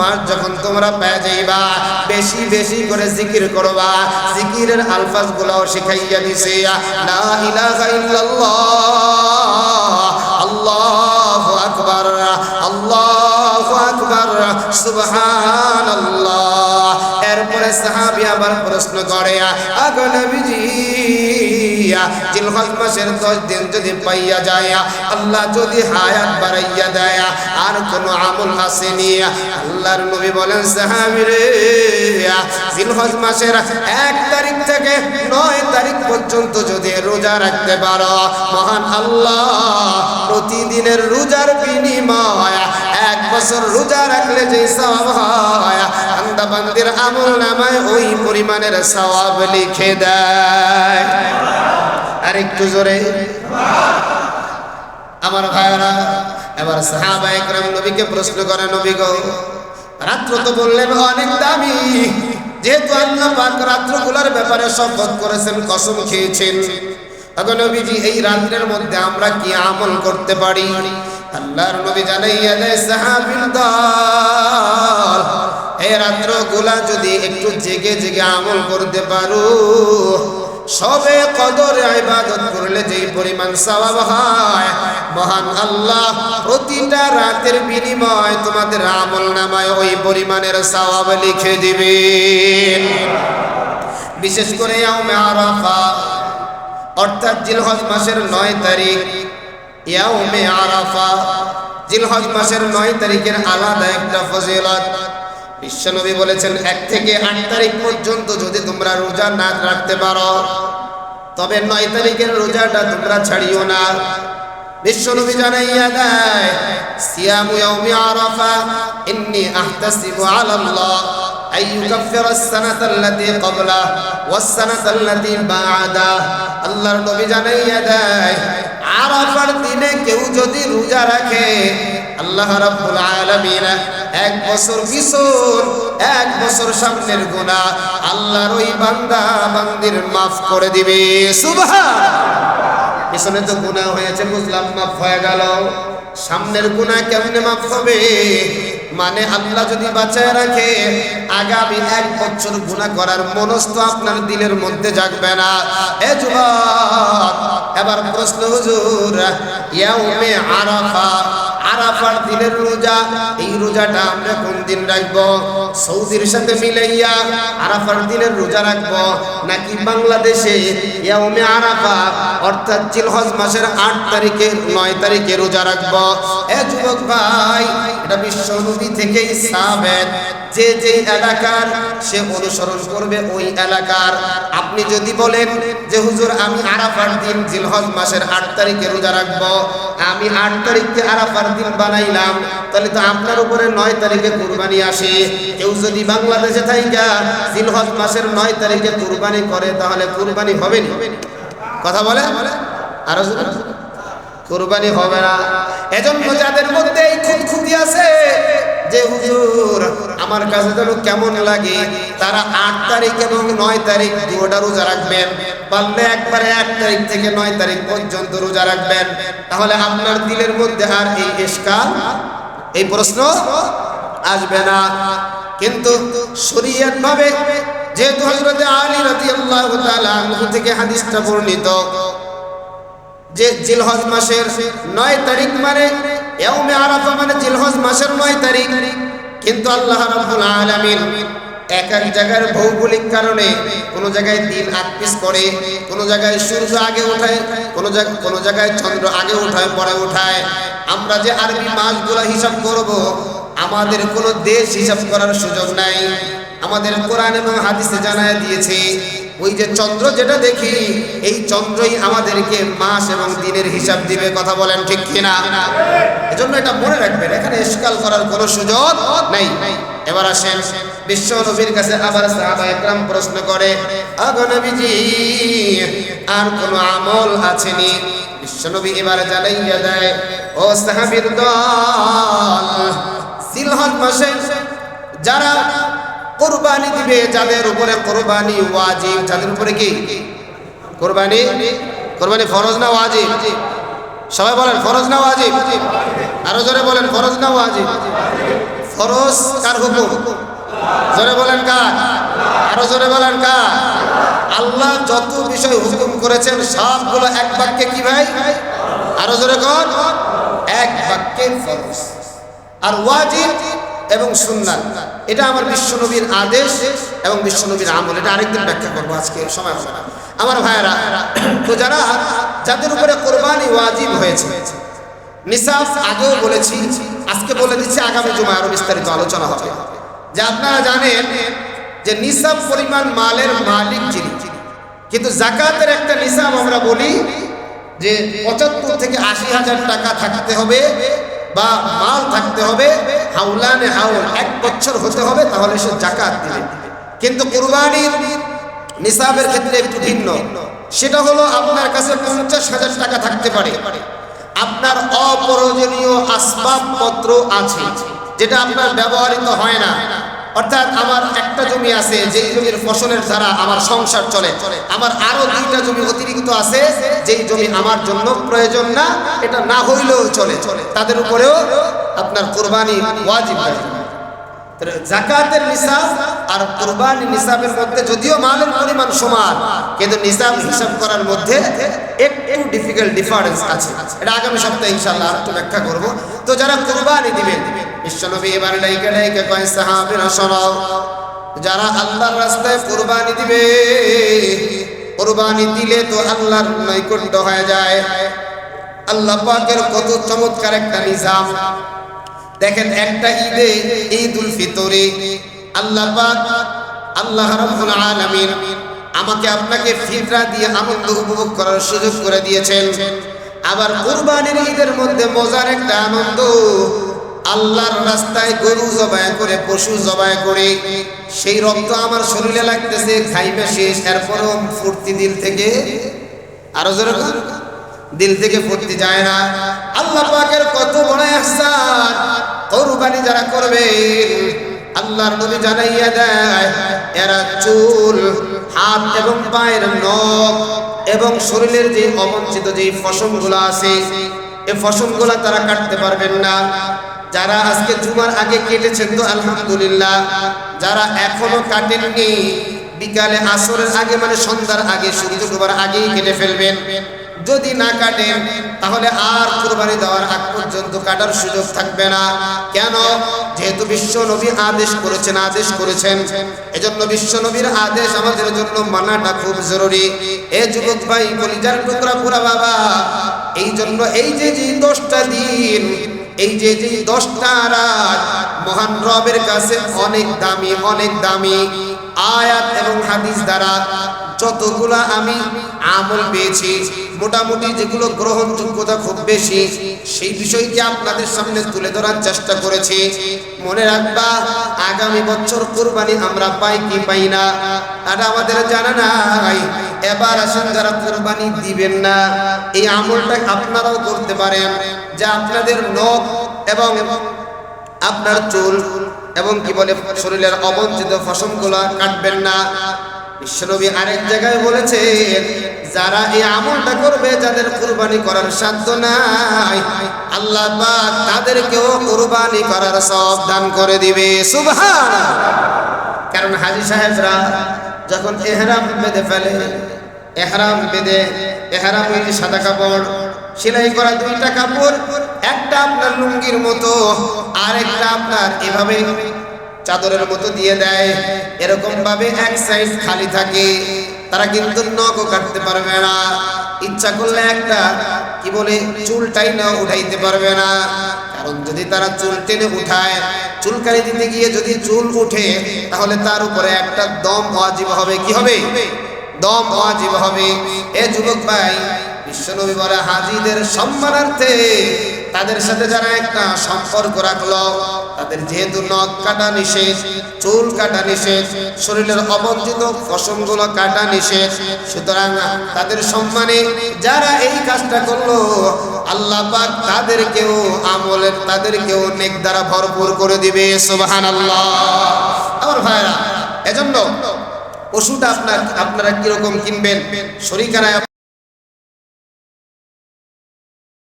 মাস যখন তোমরা পেয়ে যাইবা, বেশি বেশি করে জিকির করবা। জিকিরের আলফাজ গুলাও শিখাইয়া দিছে, লা ইলাহা ইল্লাল্লাহ, আল্লাহু আকবার আল্লাহু আকবার সুবহানাল্লাহ এরপরে সাহাবী আবার প্রশ্ন করে, আগো নবীজি, জিলহজ মাসের দশ দিন যদি পাইয়া যায়, আল্লাহ যদি হায়াত বাড়াইয়া দেয়, আর কোনো আমল আসেনি? আল্লাহর নবী বলেন জিলহজ মাসের এক তারিখ থেকে নয় তারিখ পর্যন্ত যদি রোজা রাখতে পারো, মহান আল্লাহ, প্রতিদিনের রোজার বিনিময় বছর রোজা রাখলে যে সওয়াব হয় বান্দা বান্দির আমল নামায় ওই পরিমাণের সওয়াব লিখে দেয়। আর একটু জোরে। আমার ভাইরা এবার সাহাবা একরাম নবীকে প্রশ্ন করে, নবী গো, রাত্র তো বললেন অনেক দামি। যেহেতু আল্লাহ পাক রাত্রগুলোর ব্যাপারে শপথ করেছেন, কসম খেয়েছেন। এখন নবীজি, এই রাত্রের মধ্যে আমরা কি আমল করতে পারি? আল্লাহর নবী জানাইয়া দেয় সাহাবীর দল এই রাত্রগুলা যদি একটু জেগে জেগে আমল করতে পারো, সবে কদর ইবাদত করলে যেই পরিমাণ সওয়াব হয়, মহান আল্লাহ, প্রতিটা রাতের বিনিময় তোমাদের আমল নামায় ওই পরিমাণের সওয়াব লিখে দিবেন। বিশেষ করে আরাফা অর্থাৎ জিলহজ মাসের নয় তারিখ ইয়াউমে আরাফা, জিলহজ মাসের নয় তারিখের আলাদা একটা ফজিলত। বিশ্বনবী বলেছেন, এক থেকে আট তারিখ পর্যন্ত যদি তোমরা রোজা না রাখতে পারো, তবে নয় তারিখের রোজাটা তোমরা ছাড়িও না। বিশ্বনবী জানাইয়া দেয় সিয়ামু ইয়াউমি আরাফা, ইন্নী আহতাসিবু আলাল্লাহ। أن يكفر السنة التي قبله والسنة التي بعده আল্লাহর নবী জানাইয়া দেয় আরাফার দিনে কেউ যদি রোজা রাখে আল্লাহ রাব্বুল আলামিন এক বছর পিছন এক বছর সামনের গুনাহ আল্লাহর ওই বান্দা বান্দির মাফ করে দিবে সুবহান পিছনে তো গুনাহ হয়েছে বুঝলাম মাফ হয়ে গেল সামনের গুনাহ কেমনে মাফ হবে মানে আল্লাহ যদি বাঁচায় রাখে, আগামী এক বছর গুনাহ করার মনস্থ আপনার দিলের মধ্যে জাগবে না। এ যুবক, এবার প্রশ্ন হুজুর, ইয়াউমে আরাফা, আরাফার দিনের রোজা, এই রোজাটা আমরা কোন দিন রাখব? সৌদির সাথে মিলাইয়া আরাফার দিনের রোজা রাখব নাকি বাংলাদেশে ইয়াউমে আরাফা, অর্থাৎ জিলহজ মাসের আট তারিখে নয় তারিখে রোজা রাখব? এ যুবক ভাই, এটা বিশ্ব নবী থেকেই সাবেত যে যেই এলাকার, সে অনুসরণ করবে ওই এলাকার। আপনি যদি বলেন যে, হুজুর, আমি আরাফার দিন জিলহজ মাসের আট তারিখে রোজা রাখব, আমি আট তারিখকে আরাফার দিন বানাইলাম, তাহলে তো আপনার উপরে নয় তারিখে কুরবানি আসে। কেউ যদি বাংলাদেশে থাইকা জিলহজ মাসের নয় তারিখে কুরবানি করে, তাহলে কুরবানি হবে নি? কথা বলে? আরও কুরবানি হবে না। এজন্য যাদের মধ্যে এই খুঁতখুঁতি আছে যে হুজুর, আমার কাছে যেন কেমন লাগে, তারা আট তারিখ এবং নয় তারিখ দুটা রোজা রাখবেন। পারলে একবারে এক তারিখ থেকে নয় তারিখ পর্যন্ত রোজা রাখবেন। তাহলে আপনার দিলের মধ্যে আর এই ইস্কাল এই প্রশ্ন আসবে না। কিন্তু শরীয়ত ভাবে যেহেতু হযরত আলী তাআলা আনহু থেকে হাদিসটা বর্ণিত, যে জিলহজ মাসের নয় তারিখ মানে ইয়াউমে আরাফা মানে জিলহজ মাসের নয় তারিখ। কিন্তু আল্লাহ রাব্বুল আলামিন এক এক জায়গার ভৌগোলিক কারণে কোনো জায়গায় দিন আটপিস করে, কোনো জায়গায় সূর্য আগে ওঠায়, কোনো জায়গায় কোনো জায়গায় চন্দ্র আগে ওঠায়, পরে ওঠায়। আমরা যে আরবি মাসগুলো হিসাব করব, আমাদের কোনো দেশ হিসাব করার সুযোগ নাই। আমাদের কোরআন এবং হাদিসে জানায় দিয়েছে ওই যে চন্দ্র যেটা দেখি, এই চন্দ্রই আমাদেরকে মাস এবং দিনের হিসাব দিবে, কথা বলেন ঠিক কিনা? এজন্য এটা মনে রাখবেন, এখানে ইস্কাল করার কোনো সুযোগ নাই। এবার আসেন, বিশ্ব নবীর কাছে আবার সাহাবা একরাম প্রশ্ন করে, আগো নবীজি, আর কোনো আমল আছেনি বিশ্বনবী এবার জানাইয়া দেয়, ও সাহাবীর দল সিলহজ মাসে যারা কোরবানি দিবে, যাদের উপরে কোরবানি ওয়াজিব, যাদের উপরে কি? কোরবানি? কোরবানি ফরজ না ওয়াজিব? সবাই বলেন, ফরজ না ওয়াজিব? আরও জোরে বলেন, ফরজ না ওয়াজিব? ফরজ কার হুকুম? জোরে বলেন কার? আরও জোরে বলেন কার? আল্লাহ যত বিষয় হুকুম করেছেন, সবগুলো এক বাক্যে কি ভাই? আরও জোরে কর। এক বাক্যে ফরজ। আর ওয়াজিব এবং সুন্নাত। এটা আমার বিশ্বনবীর আদেশ এবং বিশ্বনবীর আমল। এটা আরেকদিন ব্যাখ্যা করব আজকে, সময় হবে আমার ভাইয়েরা, তো যারা যাদের উপরে কোরবানি ওয়াজিব হয়েছে, নিসাব আগেও বলেছি, আজকে বলে দিচ্ছি আগামী জুমায় আরও বিস্তারিত আলোচনা হবে। যে আপনারা জানেন যে নিসাব পরিমাণ মালের মালিক যিনি, কিন্তু জাকাতের একটা নিসাব আমরা বলি যে পঁচাত্তর থেকে আশি হাজার টাকা থাকতে হবে বা মাল থাকতে হবে হাউলানে হাউল এক বছর হতে হবে, তাহলে সে জাকাত দিবে। কিন্তু কুরবানির নিসাবের ক্ষেত্রে একটু ভিন্ন। সেটা হলো আপনার কাছে পঞ্চাশ হাজার টাকা থাকতে পারে। আপনার অপ্রয়োজনীয় আসবাবপত্র আছে, যেটা আপনার ব্যবহৃত হয় না। অর্থাৎ আমার একটা জমি আছে যেই জমির ফসলের দ্বারা আমার সংসার চলে। আমার আরও দুইটা জমি অতিরিক্ত আছে, যেই জমি আমার জন্য প্রয়োজন না, এটা না হইলেও চলে। চলে তাদের উপরেও আপনার কোরবানি ওয়াজিব জাকাতের নিসাব আর কোরবানি নিসাবের মধ্যে যদিও মালের পরিমাণ সমান, কিন্তু নিসাব হিসাব করার মধ্যে একটু ডিফিকাল্ট ডিফারেন্স আছে। এটা আগামী সপ্তাহে ইনশাআল্লাহ আর একটু ব্যাখ্যা করব। তো যারা কোরবানি দিবেন বিশ্বনবী এবার লাইকে লাইকে যারা আল্লাহর রাস্তায় কোরবানি দিবে, কোরবানি দিলে তো আল্লাহর নৈকট্য হয়ে যায়। আল্লাহ পাকের কত চমৎকার একটা নিজাম। দেখেন, একটা ঈদে ঈদ উল ফিতরে আল্লাহ পাক আল্লাহ রাব্বুল আলামিন আমাকে আপনাকে ফিতরা দিয়ে আনন্দ উপভোগ করার সুযোগ করে দিয়েছেন। আবার কুরবানির ঈদের মধ্যে মজার একটা আনন্দ আল্লাহর রাস্তায় গরু জবাই করে, পশু জবাই করে, সেই রক্ত আমার শরীরে লাগতেছে, খাইবে শেষ। এরপরও ফুর্তি দিল থেকে, আরও বল। দিল থেকে ফুর্তি যায় না। আল্লাহ পাকের কত বড় ইহসান কুরবানি যারা করবে, আল্লাহর নবী জানাইয়া দেয়, এরা চুল, হাত এবং পায়ের নখ এবং শরীরের যে অবঞ্চিত যে ফসলগুলো আছে এই ফসলগুলো তারা কাটতে পারবেন না। যারা আজকে জুমার আগে কেটেছেন তো আলহামদুলিল্লাহ, যারা এখনও কাটেননি, বিকালে আসরের আগে মানে সন্ধ্যার আগে, সূর্য ডোবার আগেই কেটে ফেলবেন। যদি না কাটেন, তাহলে আর কুরবানি দেওয়ার আগ পর্যন্ত কাটার সুযোগ থাকবে না। কেন? যেহেতু বিশ্ব নবী আদেশ করেছেন আদেশ করেছেন। এজন্য বিশ্ব নবীর আদেশ আমাদের জন্য মানাটা খুব জরুরি। এ যুবক ভাই, কলিজার টুকরা পুরা বাবা এই জন্য এই যে যে দশটা দিন এই যে যে দশটা রাত মহান রবের কাছে অনেক দামি অনেক দামি আয়াত এবং হাদিস দ্বারা যতগুলা আমি আমল পেয়েছি, মোটামুটি যেগুলো গ্রহণযোগ্যতা খুব বেশি, সেই বিষয়টি আপনাদের সামনে তুলে ধরার চেষ্টা করেছি। মনে রাখবা, আগামী বছর কোরবানি আমরা পাই কি পাই না, এটা আমাদের জানা নাই। এবার আসেন যারা কোরবানি দিবেন না, এই আমলটা আপনারাও করতে পারেন, যে আপনাদের নখ এবং আপনার চুল এবং কি বলে, শরীরের অবঞ্চিত ফসলগুলো কাটবেন না। বিশ্বনবী আরেক জায়গায় বলেছে যারা এই আমলটা করবে, যাদের কুরবানি করার সাধ্য নাই, আল্লাহ পাক তাদেরকেও কুরবানি করার সব দান করে দিবে। সুবহান কারণ হাজি সাহেবরা যখন এহরাম বেঁধে ফেলে, এহরাম বেঁধে, এহরাম ওই সাদা কাপড়, সেলাই করা দুইটা কাপড়, একটা আপনার লুঙ্গির মতো আর একটা আপনার এভাবে চাদরের মতো দিয়ে দেয়। এরকম ভাবে এক সাইড খালি থাকে। তারা কিন্তু নখও কাটতে পারবে না। ইচ্ছা করলে একটা, কি বলে চুলটাই না উঠাইতে পারবে না। কারণ যদি তারা চুল টেনে উঠায়, চুলকানি দিতে গিয়ে যদি চুল উঠে, তাহলে তার উপরে একটা দম অজীব হবে। কি হবে? দম অজীব হবে। এ যুবক ভাই বিশ্বনবী বলে হাজিদের সম্মানার্থে তাদের সাথে যারা একটা সম্পর্ক রাখল তাদের যেহেতু নখ কাটা নিষেধ, চুল কাটা নিষেধ, শরীরের অবঞ্চিত ফসলগুলো কাটা নিষেধ, সুতরাং তাদের সম্মানে যারা এই কাজটা করল, আল্লাহ পাক তাদেরকেও আমলের, তাদেরকেও নেক দ্বারা ভরপুর করে দিবে সুবহান আল্লাহ আমার ভাইরা, এজন্য পশুটা আপনার, আপনারা কীরকম কিনবেন? শরীকানায়